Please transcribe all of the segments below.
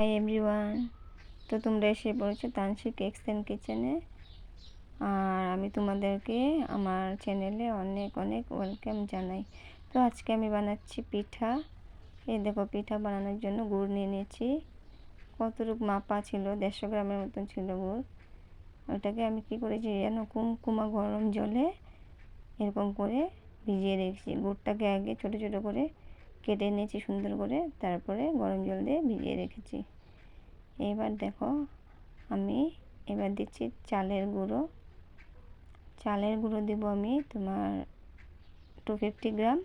Hi everyone তো তোমরা এসে পড়েছো তানসি কেকস অ্যান্ড কিচেনে আর আমি তোমাদেরকে আমার চ্যানেলে অনেক অনেক ওয়েলকাম জানাই। তো আজকে আমি বানাচ্ছি পিঠা। এই দেখো, পিঠা বানানোর জন্য গুড় নিয়ে নিয়েছি। কতটুকু মাপা ছিল? দেড়শো গ্রামের মতন ছিল গুড়। ওটাকে আমি কি করেছি যেন কুমকুমা গরম জলে এরকম করে ভিজিয়ে রেখেছি। গুড়টাকে আগে ছোট ছোট করে কেটে নিয়েছি সুন্দর করে, তারপরে গরম জল দিয়ে ভিজিয়ে রেখেছি। এবার দেখো, আমি এবার দিচ্ছি চালের গুঁড়ো। চালের গুঁড়ো দেব আমি তোমার টু ফিফটি গ্রাম,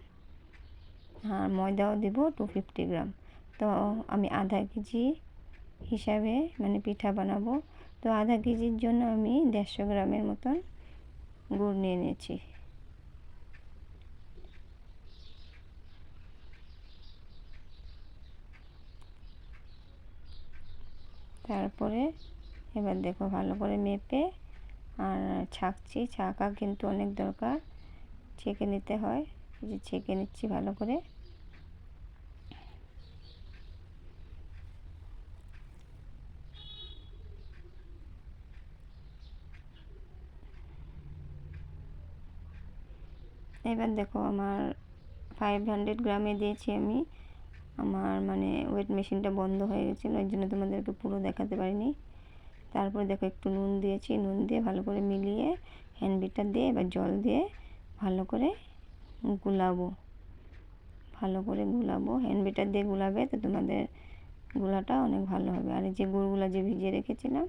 আর ময়দাও দেব টু ফিফটি গ্রাম। তো আমি আধা কেজি হিসাবে মানে পিঠা বানাবো। তো আধা কেজির জন্য আমি দেড়শো গ্রামের মতন গুড় নিয়ে নিয়েছি। তারপরে এবার দেখো ভালো করে মেপে আর ছাকছি, ছাকা কিন্তু অনেক দরকার। ছেঁকে নিতে হয় যে ছেঁকে নিচ্ছি ভালো করে। এবার দেখো আমার ফাইভ হান্ড্রেড গ্রামে দিয়েছি আমি। আমার মানে ওয়েট মেশিনটা বন্ধ হয়ে গেছিল, ওই জন্য তোমাদেরকে পুরো দেখাতে পারিনি। তারপরে দেখো একটু নুন দিয়েছি, নুন দিয়ে ভালো করে মিলিয়ে হ্যান্ড বিটার দিয়ে এবার জল দিয়ে ভালো করে গুলাবো। ভালো করে গুলাবো। হ্যান্ড বিটার দিয়ে গুলাবে তো তোমাদের গুলাটা অনেক ভালো হবে। আর যে গুড়গুলো যে ভিজিয়ে রেখেছিলাম,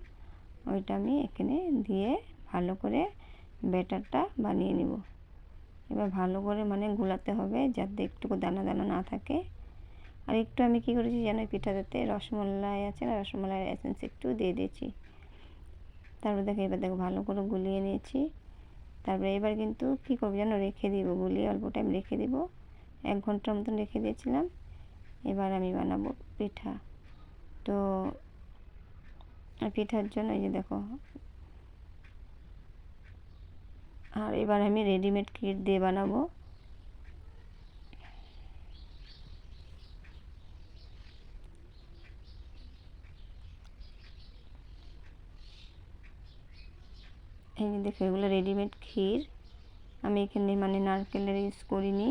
ওইটা আমি এখানে দিয়ে ভালো করে ব্যাটারটা বানিয়ে নিব। এবার ভালো করে মানে গুলাতে হবে যাতে একটুকু দানা দানা না থাকে। আর একটু আমি কী করেছি যেন পিঠাটাতে রসমলাই আছে না, রসমলাইয়ের এসেন্স একটু দিয়ে দিয়েছি। তারপর দেখো এবার দেখো ভালো করে গুলিয়ে নিয়েছি। তারপরে এবার কিন্তু কী করব যেন রেখে দিব, গুলিয়ে অল্প টাইম রেখে দিব। এক ঘণ্টার মতন রেখে দিয়েছিলাম। এবার আমি বানাবো পিঠা। তো পিঠার জন্য এই যে দেখো। আর এবার আমি রেডিমেড কিট দিয়ে বানাবো। এই দেখো, এগুলো রেডিমেড ক্ষীর। আমি এখানে মানে নারকেলের ইউজ করিনি।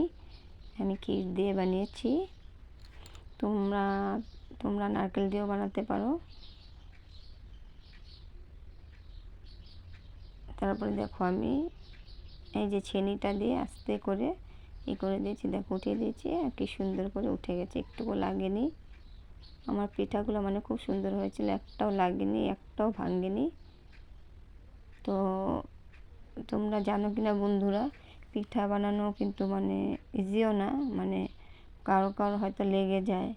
আমি ক্ষীর দিয়ে বানিয়েছি। তোমরা তোমরা নারকেল দিয়েও বানাতে পারো। তারপরে দেখো আমি এই যে ছেনিটা দিয়ে আস্তে করে ই করে দিয়েছি, দেখো উঠিয়ে দিয়েছি। আর কি সুন্দর করে উঠে গেছে, একটুকু লাগেনি। আমার পিঠাগুলো মানে খুব সুন্দর হয়েছিল, একটাও লাগেনি, একটাও ভাঙেনি। তো তোমরা জানো কি না বন্ধুরা, পিঠা বানানো কিন্তু মানে ইজিও না মানে কারও কারও হয়তো লেগে যায়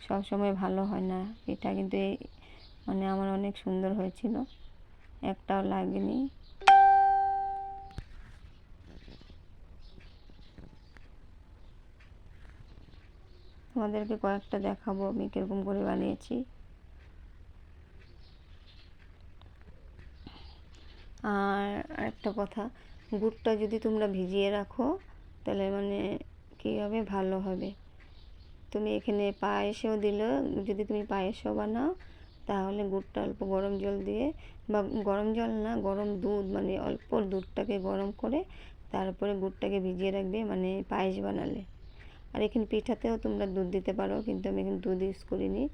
সব সময় ভালো হয় না। পিঠা কিন্তু এই মানে আমার অনেক সুন্দর হয়েছিল, একটাও লাগেনি। তোমাদেরকে কয়েকটা দেখাবো আমি কীরকম করে বানিয়েছি। আর একটা কথা, গুড়টা যদি তোমরা ভিজিয়ে রাখো, তাহলে মানে কী হবে? ভালো হবে। তুমি এখানে পায়েসেও দিলে, যদি তুমি পায়েসও বানাও, তাহলে গুড়টা অল্প গরম জল দিয়ে বা গরম জল না, গরম দুধ মানে অল্প দুধটাকে গরম করে তারপরে গুড়টাকে ভিজিয়ে রাখবে মানে পায়েস বানালে। আর এখানে পিঠাতেও তোমরা দুধ দিতে পারো, কিন্তু আমি এখানে দুধ ইউজ করিনি।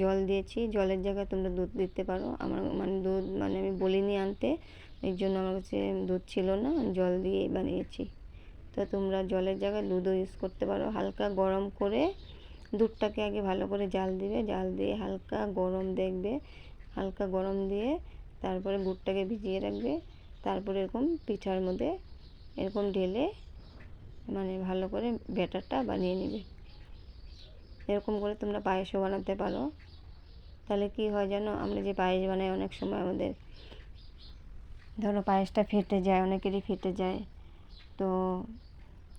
জল দিয়েছি, জলের জায়গায় তোমরা দুধ দিতে পারো। আমার মানে দুধ মানে আমি বলিনি আনতে, এর জন্য আমার কাছে দুধ ছিল না, জল দিয়ে বানিয়েছি। তো তোমরা জলের জায়গায় দুধও ইউজ করতে পারো। হালকা গরম করে দুধটাকে আগে ভালো করে জাল দিবে, জাল দিয়ে হালকা গরম দেখবে। হালকা গরম দিয়ে তারপরে গুড়টাকে ভিজিয়ে রাখবে। তারপরে এরকম পিঠার মধ্যে এরকম ঢেলে মানে ভালো করে ব্যাটারটা বানিয়ে নেবে। এরকম করে তোমরা পায়েসও বানাতে পারো। তাহলে কি হয় জানো? আমরা যে পায়েস বানাই অনেক সময় আমাদের, ধরো পায়েসটা ফেটে যায়, অনেকেরই ফেটে যায়। তো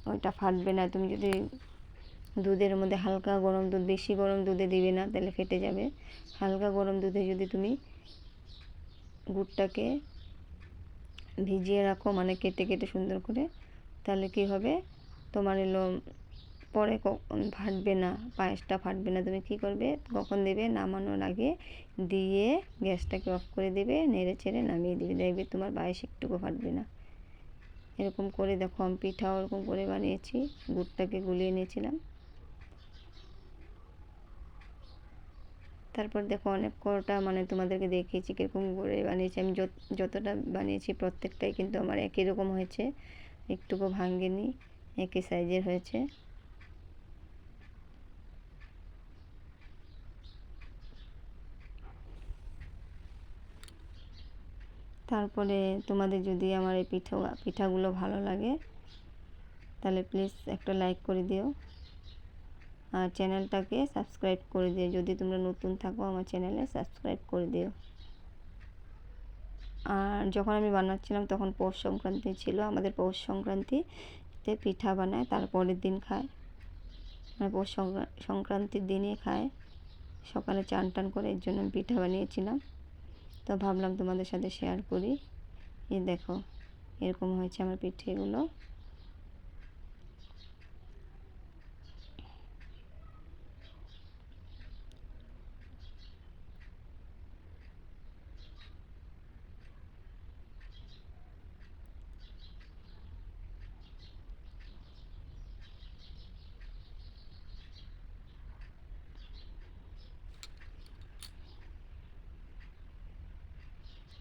ওইটা ফাটবে না। তুমি যদি দুধের মধ্যে হালকা গরম দুধ, বেশি গরম দুধে দিবে না, তাহলে ফেটে যাবে। হালকা গরম দুধে যদি তুমি গুড়টাকে ভিজিয়ে রাখো মানে কেটে কেটে সুন্দর করে, তাহলে কি হবে? তোমার এলো, পরে কখন ফাটবে না, পায়েসটা ফাটবে না, তুমি কী করবে? কখন দেবে? নামানোর আগে দিয়ে গ্যাসটাকে অফ করে দেবে, নেড়ে চেড়ে নামিয়ে দিবে। দেখবে তোমার পায়েস একটুকু ফাটবে না। এরকম করে দেখো, আমি পিঠাও ওরকম করে বানিয়েছি, গুড়টাকে গুলিয়ে নিয়েছিলাম। তারপর দেখো, অনেক কটা মানে তোমাদেরকে দেখিয়েছি কীরকম করে বানিয়েছি। আমি যতটা বানিয়েছি প্রত্যেকটাই কিন্তু আমার একই রকম হয়েছে, একটুকু ভাঙ্গেনি। একই সাইজের হয়েছে। তারপরে তোমাদের যদি আমার এই পিঠা, পিঠাগুলো ভালো লাগে, তাহলে প্লিজ একটা লাইক করে দিও। আর চ্যানেলটাকে সাবস্ক্রাইব করে দিও। যদি তোমরা নতুন থাকো আমার চ্যানেলে সাবস্ক্রাইব করে দিও। আর যখন আমি বানাচ্ছিলাম তখন পৌষ সংক্রান্তি ছিল, আমাদের পৌষ সংক্রান্তিতে পিঠা বানায় তারপরের দিন খায়। মানে পৌষ সংক্রান্তির দিনে খায়। সকালে চান টান করে এর জন্য আমি পিঠা বানিয়েছিলাম। তো ভাবলাম তোমাদের সাথে শেয়ার করি। এই দেখো, এরকম হয়েছে আমার পিঠেগুলো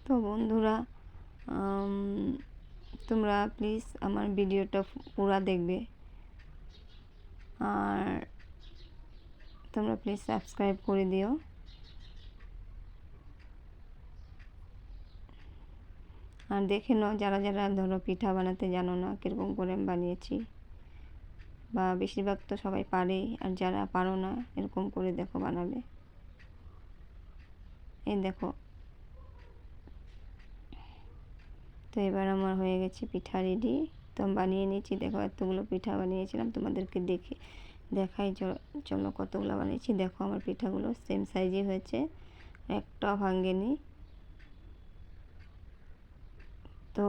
তো বন্ধুরা তোমরা প্লিজ আমার ভিডিওটা পুরা দেখবে। আর তোমরা প্লিজ সাবস্ক্রাইব করে দিও। আর দেখে নাও যারা যারা ধরো পিঠা বানাতে জানো না কীরকম করে আমি বানিয়েছি। বা বেশিরভাগ তো সবাই পারেই, আর যারা পারো না এরকম করে দেখো বানাবে। এই দেখো। তো এবার আমার হয়ে গেছে পিঠা রেডি তো বানিয়ে নিয়েছি, দেখো এতগুলো পিঠা বানিয়েছিলাম, তোমাদেরকে দেখে দেখাই। চলো কতগুলো বানিয়েছি। দেখো আমার পিঠাগুলো সেম সাইজই হয়েছে, একটাও ভাঙ্গেনি। তো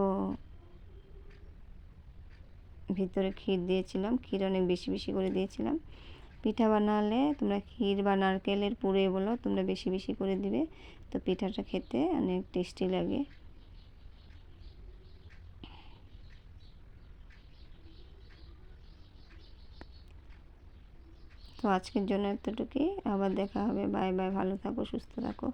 ভিতরে ক্ষীর দিয়েছিলাম, ক্ষীর অনেক বেশি বেশি করে দিয়েছিলাম। পিঠা বানালে তোমরা ক্ষীর বা নারকেলের পুরে বলো, তোমরা বেশি বেশি করে দিবে। তো পিঠাটা খেতে অনেক টেস্টি লাগে। তো আজকের জন্য এতটুকুই। আবার দেখা হবে। বাই বাই ভালো থাকো সুস্থ থাকো।